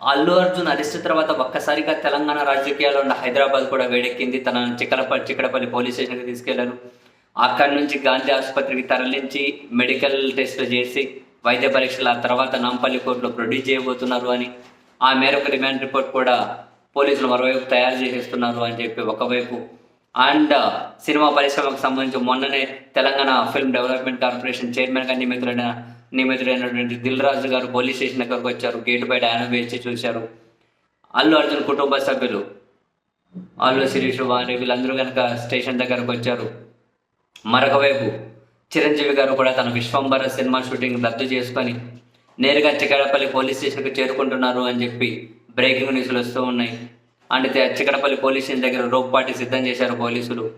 Allu Arjun arrest తర్వాత ఒక్కసారిగా తెలంగాణ రాజకీయాల్లో ఉన్న హైదరాబాద్ కూడా వేడెక్కింది. తనను చిక్కలపల్లి చిక్కడపల్లి పోలీస్ స్టేషన్కి తీసుకెళ్ళారు. అక్కడి నుంచి గాంధీ ఆసుపత్రికి తరలించి మెడికల్ టెస్టులు చేసి వైద్య పరీక్షలు ఆ తర్వాత నాంపల్లి కోర్టులో ప్రొడ్యూస్ చేయబోతున్నారు అని ఆ మేరకు రిమాండ్ రిపోర్ట్ కూడా పోలీసులు మరోవైపు తయారు చేసేస్తున్నారు అని చెప్పి ఒకవైపు. అండ్ సినిమా పరిశ్రమకు సంబంధించి మొన్ననే తెలంగాణ ఫిల్మ్ డెవలప్మెంట్ కార్పొరేషన్ చైర్మన్గా నియమితులైన నియమితుడైనటువంటి దిల్ రాజు గారు పోలీస్ స్టేషన్ దగ్గరకు వచ్చారు. గేటు బయట ఆయన వేచి చూశారు. అల్లు అర్జున్ కుటుంబ సభ్యులు అల్లు శిరీష్ వారి వీళ్ళందరూ కనుక స్టేషన్ దగ్గరకు వచ్చారు. మరొక వైపు చిరంజీవి గారు కూడా తన విశ్వంబర సినిమా షూటింగ్ రద్దు చేసుకొని నేరుగా చిక్కడపల్లి పోలీస్ స్టేషన్కి చేరుకుంటున్నారు అని చెప్పి బ్రేకింగ్ న్యూస్లు వస్తూ ఉన్నాయి. అంటే చిక్కడపల్లి పోలీస్ స్టేషన్ దగ్గర రోప్పాటి సిద్ధం చేశారు పోలీసులు.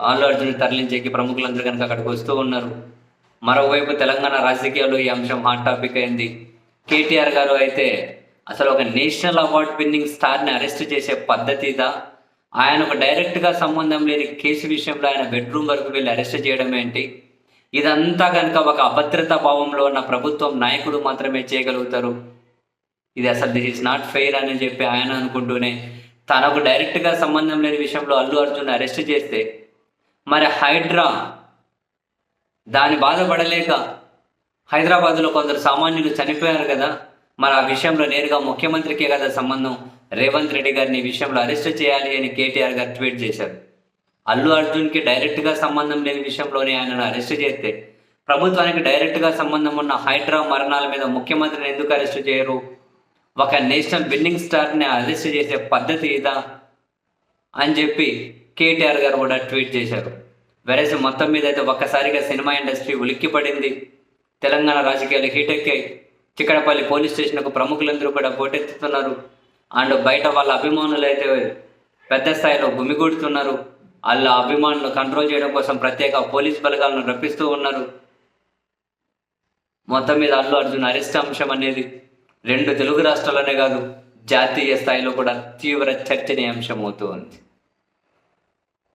అల్లు అర్జున్ తరలించేకి ప్రముఖులందరూ కనుక అక్కడికి వస్తూ ఉన్నారు. మరోవైపు తెలంగాణ రాజకీయాలు ఈ అంశం హాట్ టాపిక్ అయింది. కేటీఆర్ గారు అయితే అసలు ఒక నేషనల్ అవార్డ్ విన్నింగ్ స్టార్ని అరెస్ట్ చేసే పద్ధతిదా ఆయనకు డైరెక్ట్గా సంబంధం లేని కేసు విషయంలో ఆయన బెడ్రూమ్ వరకు వెళ్ళి అరెస్ట్ చేయడం ఏంటి? ఇదంతా కనుక ఒక అభద్రతా భావంలో ఉన్న ప్రభుత్వం నాయకుడు మాత్రమే చేయగలుగుతారు. ఇది అసలు దిస్ ఇస్ నాట్ ఫెయిర్ అని చెప్పి ఆయన అనుకుంటూనే తనకు డైరెక్ట్గా సంబంధం లేని విషయంలో అల్లు అర్జున్ అరెస్ట్ చేస్తే మరి హైడ్రా దాని బాధపడలేక హైదరాబాద్లో కొందరు సామాన్యులు చనిపోయారు కదా. మరి ఆ విషయంలో నేరుగా ముఖ్యమంత్రికే కదా సంబంధం? రేవంత్ రెడ్డి గారిని ఈ విషయంలో అరెస్ట్ చేయాలి అని కేటీఆర్ గారు ట్వీట్ చేశారు. అల్లు అర్జున్కి డైరెక్ట్గా సంబంధం లేని విషయంలోనే ఆయనను అరెస్ట్ చేస్తే ప్రభుత్వానికి డైరెక్ట్గా సంబంధం ఉన్న హైడ్రా మరణాల మీద ముఖ్యమంత్రిని ఎందుకు అరెస్ట్ చేయరు? ఒక నేషనల్ విన్నింగ్ స్టార్ని అరెస్ట్ చేసే పద్ధతి ఇదా? అని చెప్పి కేటీఆర్ గారు కూడా ట్వీట్ చేశారు. వెరసి మొత్తం మీద అయితే ఒక్కసారిగా సినిమా ఇండస్ట్రీ ఉలిక్కిపడింది. తెలంగాణ రాజకీయాలు హీటెక్కాయి చిక్కడపల్లి పోలీస్ స్టేషన్కు ప్రముఖులందరూ కూడా పోటెత్తుతున్నారు. అండ్ బయట వాళ్ళ అభిమానులు అయితే పెద్ద స్థాయిలో గుమిగూడుతున్నారు. వాళ్ళ అభిమానులు కంట్రోల్ చేయడం కోసం ప్రత్యేక పోలీస్ బలగాలను రప్పిస్తూ ఉన్నారు. మొత్తం మీద అల్లు అర్జున్ అరిష్ట అంశం అనేది రెండు తెలుగు రాష్ట్రాల్లోనే కాదు జాతీయ స్థాయిలో కూడా తీవ్ర చర్చనీయాంశం అవుతూ ఉంది.